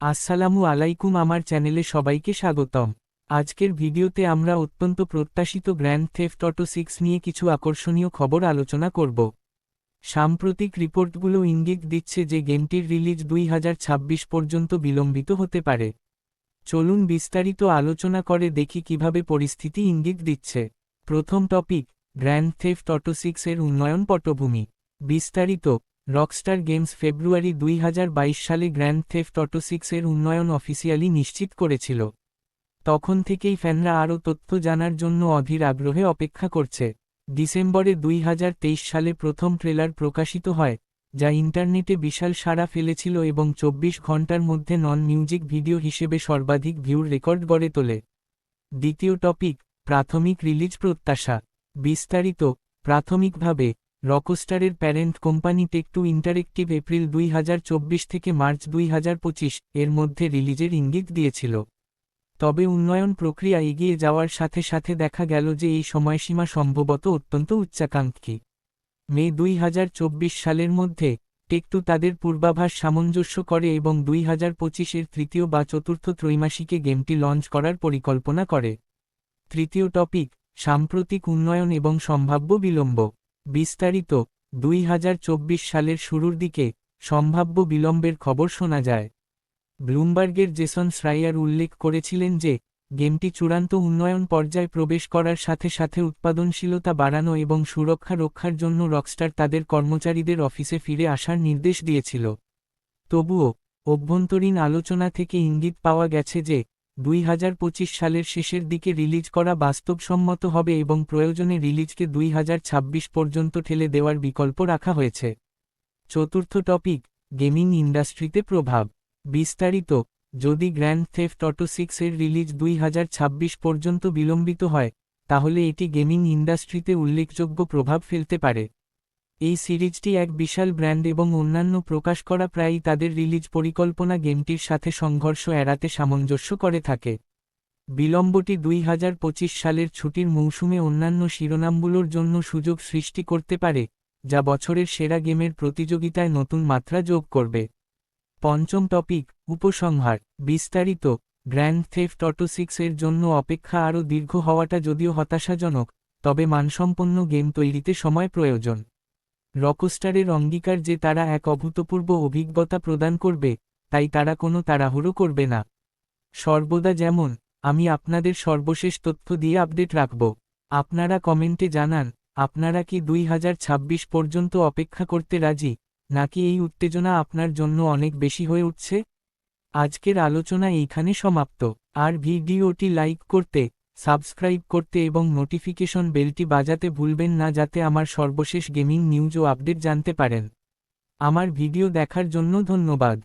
আসসালামু আলাইকুম আমার চ্যানেলে সবাইকে স্বাগতম। আজকের ভিডিওতে আমরা অত্যন্ত প্রত্যাশিত গ্র্যান্ড থেফট অটো সিক্স নিয়ে কিছু আকর্ষণীয় খবর আলোচনা করব। সাম্প্রতিক রিপোর্টগুলো ইঙ্গিত দিচ্ছে যে গেমটির রিলিজ দুই হাজার ছাব্বিশ পর্যন্ত বিলম্বিত হতে পারে। চলুন বিস্তারিত আলোচনা করে দেখি কীভাবে পরিস্থিতি ইঙ্গিত দিচ্ছে। প্রথম topic grand theft auto six এর উন্নয়ন পটভূমি। বিস্তারিত রকস্টার গেমস ফেব্রুয়ারি দুই হাজার বাইশ সালে গ্র্যান্ড থেফট অটো সিক্স এর উন্নয়ন অফিসিয়ালি নিশ্চিত করেছিল। তখন থেকেই ফ্যানরা আরও তথ্য জানার জন্য অধীর আগ্রহে অপেক্ষা করছে। ডিসেম্বরে দুই হাজার তেইশ সালে প্রথম ট্রেলার প্রকাশিত হয়, যা ইন্টারনেটে বিশাল সাড়া ফেলেছিল এবং চব্বিশ ঘণ্টার মধ্যে নন মিউজিক ভিডিও হিসেবে সর্বাধিক ভিউর রেকর্ড গড়ে তোলে। দ্বিতীয় টপিক প্রাথমিক রিলিজ প্রত্যাশা। বিস্তারিত, প্রাথমিকভাবে রকস্টারের parent company Take Two Interactive April দুই হাজার চব্বিশ থেকে মার্চ দুই হাজার পঁচিশ, এর মধ্যে রিলিজের ইঙ্গিত দিয়েছিল। তবে উন্নয়ন প্রক্রিয়া এগিয়ে যাওয়ার সাথে সাথে দেখা গেল যে এই সময়সীমা সম্ভবত অত্যন্ত উচ্চাকাঙ্ক্ষী। মে দুই হাজার চব্বিশ সালের মধ্যে টেকটু তাদের পূর্বাভাস সামঞ্জস্য করে এবং দুই হাজার পঁচিশের তৃতীয় বা চতুর্থ ত্রৈমাসিকে গেমটি লঞ্চ করার পরিকল্পনা করে। তৃতীয় টপিক, সাম্প্রতিক উন্নয়ন এবং সম্ভাব্য বিলম্ব। বিস্তারিত দুই হাজার চব্বিশ সালের শুরুর দিকে সম্ভাব্য বিলম্বের খবর শোনা যায়। ব্লুমবার্গের জেসন শ্রাইয়ার উল্লেখ করেছিলেন যে, গেমটি চূড়ান্ত উন্নয়ন পর্যায়ে প্রবেশ করার সাথে সাথে উৎপাদনশীলতা বাড়ানো এবং সুরক্ষা রক্ষার জন্য রকস্টার তাদের কর্মচারীদের অফিসে ফিরে আসার নির্দেশ দিয়েছিল। তবুও, অভ্যন্তরীণ আলোচনা থেকে ইঙ্গিত পাওয়া গেছে যে দুই হাজার পঁচিশ সালের শেষের দিকে রিলিজ করা বাস্তবসম্মত হবে এবং প্রয়োজনে রিলিজকে দুই হাজার ছাব্বিশ পর্যন্ত ঠেলে দেওয়ার বিকল্প রাখা হয়েছে। চতুর্থ টপিক, গেমিং ইন্ডাস্ট্রিতে প্রভাব। বিস্তারিত, যদি গ্র্যান্ড থেফট অটো সিক্স এর রিলিজ দুই হাজার ছাব্বিশ পর্যন্ত বিলম্বিত হয়, তাহলে এটি গেমিং ইন্ডাস্ট্রিতে উল্লেখযোগ্য প্রভাব ফেলতে পারে। এই সিরিজটি এক বিশাল ব্র্যান্ড এবং অন্যান্য প্রকাশ করা প্রায়ই তাদের রিলিজ পরিকল্পনা গেমটির সাথে সংঘর্ষ এড়াতে সামঞ্জস্য করে থাকে। বিলম্বটি দুই হাজার পঁচিশ সালের ছুটির মৌসুমে অন্যান্য শিরোনামগুলোর জন্য সুযোগ সৃষ্টি করতে পারে, যা বছরের সেরা গেমের প্রতিযোগিতায় নতুন মাত্রা যোগ করবে। পঞ্চম টপিক, উপসংহার, বিস্তারিত, গ্র্যান্ড থেফট অটো সিক্স এর জন্য অপেক্ষা আরও দীর্ঘ হওয়াটা যদিও হতাশাজনক, তবে মানসম্পন্ন গেম তৈরিতে সময় প্রয়োজন। রকস্টারের অঙ্গীকার যে তারা এক অভূতপূর্ব অভিজ্ঞতা প্রদান করবে, তাই তারা কোনো তাড়াহুড়ো করবে না। সর্বদা যেমন, আমি আপনাদের সর্বশেষ তথ্য দিয়ে আপডেট রাখব। আপনারা কমেন্টে জানান, আপনারা কি দুই হাজার ছাব্বিশ পর্যন্ত অপেক্ষা করতে রাজি, নাকি এই উত্তেজনা আপনার জন্য অনেক বেশি হয়ে উঠছে? আজকের আলোচনা এইখানে সমাপ্ত। আর ভিডিওটি লাইক করতে সাবস্ক্রাইব করতে এবং নোটিফিকেশন বেলটি বাজাতে ভুলবেন না যাতে আমার সর্বশেষ গেমিং নিউজ ও আপডেট জানতে পারেন। আমার ভিডিও দেখার জন্য ধন্যবাদ।